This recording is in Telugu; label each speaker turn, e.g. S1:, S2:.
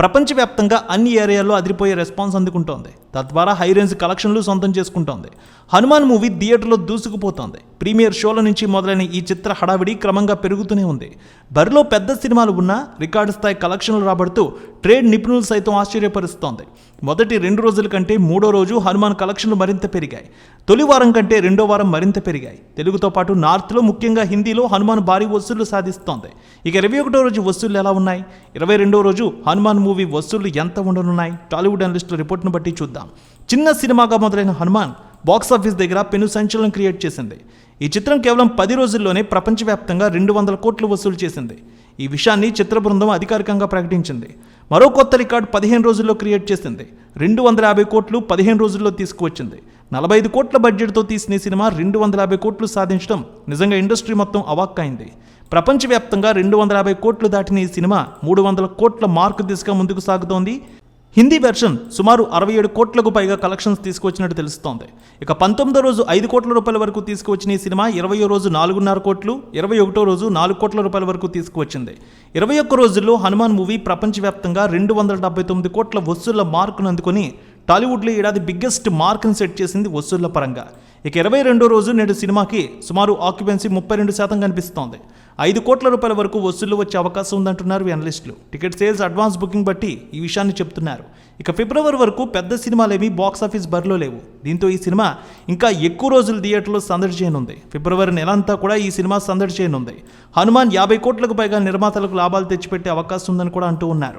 S1: ప్రపంచవ్యాప్తంగా అన్ని ఏరియాల్లో అదిరిపోయే రెస్పాన్స్ అందుకుంటోంది. తద్వారా హై రేంజ్ కలెక్షన్లు సొంతం చేసుకుంటోంది. హనుమాన్ మూవీ థియేటర్లో దూసుకుపోతోంది. ప్రీమియర్ షోల నుంచి మొదలైన ఈ చిత్ర హడావిడి క్రమంగా పెరుగుతూనే ఉంది. బరిలో పెద్ద సినిమాలు ఉన్నా రికార్డు స్థాయి కలెక్షన్లు రాబడుతూ ట్రేడ్ నిపుణులు సైతం ఆశ్చర్యపరుస్తోంది. మొదటి రెండు రోజుల కంటే మూడో రోజు హనుమాన్ కలెక్షన్లు మరింత పెరిగాయి. తొలి వారం కంటే రెండో వారం మరింత పెరిగాయి. తెలుగుతో పాటు నార్త్లో ముఖ్యంగా హిందీలో హనుమాన్ భారీ వసూళ్ళు సాధిస్తోంది. ఇక ఇరవై ఒకటో రోజు వసూళ్ళు ఎలా ఉన్నాయి? ఇరవై రెండో రోజు హనుమాన్ మూవీ వసూళ్ళు ఎంత ఉండనున్నాయి? టాలీవుడ్ అనలిస్టుల రిపోర్ట్ను బట్టి చూద్దాం. చిన్న సినిమాగా మొదలైన హనుమాన్ బాక్స్ ఆఫీస్ దగ్గర పెను సంచలనం క్రియేట్ చేసింది. ఈ చిత్రం కేవలం పది రోజుల్లోనే ప్రపంచవ్యాప్తంగా రెండు వందల కోట్లు వసూలు చేసింది. ఈ విషయాన్ని చిత్ర బృందం అధికారికంగా ప్రకటించింది. మరో కొత్త రికార్డు పదిహేను రోజుల్లో క్రియేట్ చేసింది. రెండు వందల యాభై కోట్లు పదిహేను రోజుల్లో తీసుకువచ్చింది. నలభై ఐదు కోట్ల బడ్జెట్తో తీసిన సినిమా రెండు వందల యాభై కోట్లు సాధించడం నిజంగా ఇండస్ట్రీ మొత్తం అవాక్కైంది. ప్రపంచవ్యాప్తంగా రెండు వందల యాభై కోట్లు దాటిన ఈ సినిమా మూడు వందల కోట్ల మార్కు దిశగా ముందుకు సాగుతోంది. హిందీ వెర్షన్ సుమారు అరవై ఏడు కోట్లకు పైగా కలెక్షన్స్ తీసుకొచ్చినట్టు తెలుస్తోంది. ఇక పంతొమ్మిదో రోజు ఐదు కోట్ల రూపాయల వరకు తీసుకువచ్చిన ఈ సినిమా ఇరవయో రోజు నాలుగున్నర కోట్లు ఇరవై ఒకటో రోజు నాలుగు కోట్ల రూపాయల వరకు తీసుకువచ్చింది. ఇరవై ఒక్క రోజుల్లో హనుమాన్ మూవీ ప్రపంచవ్యాప్తంగా రెండు వందల డెబ్బై తొమ్మిది కోట్ల వసూళ్ళ మార్కును అందుకొని టాలీవుడ్లో ఏడాది బిగ్గెస్ట్ మార్క్ని సెట్ చేసింది వసూళ్ళ పరంగా. ఇక ఇరవై రెండో రోజు నేడు సినిమాకి సుమారు ఆక్యుపెన్సీ ముప్పై రెండు శాతం కనిపిస్తోంది. ఐదు కోట్ల రూపాయల వరకు వసూళ్ళు వచ్చే అవకాశం ఉందంటున్నారు అనలిస్టులు టికెట్ సేల్స్ అడ్వాన్స్ బుకింగ్ బట్టి ఈ విషయాన్ని చెప్తున్నారు. ఇక ఫిబ్రవరి వరకు పెద్ద సినిమాలేమీ బాక్స్ ఆఫీస్ బరిలో లేవు. దీంతో ఈ సినిమా ఇంకా ఎక్కువ రోజులు థియేటర్లో సందడి చేయనుంది. ఫిబ్రవరి నెలంతా కూడా ఈ సినిమా సందడి చేయనుంది. హనుమాన్ యాభై కోట్లకు పైగా నిర్మాతలకు లాభాలు తెచ్చిపెట్టే అవకాశం ఉందని కూడా అంటూ ఉన్నారు.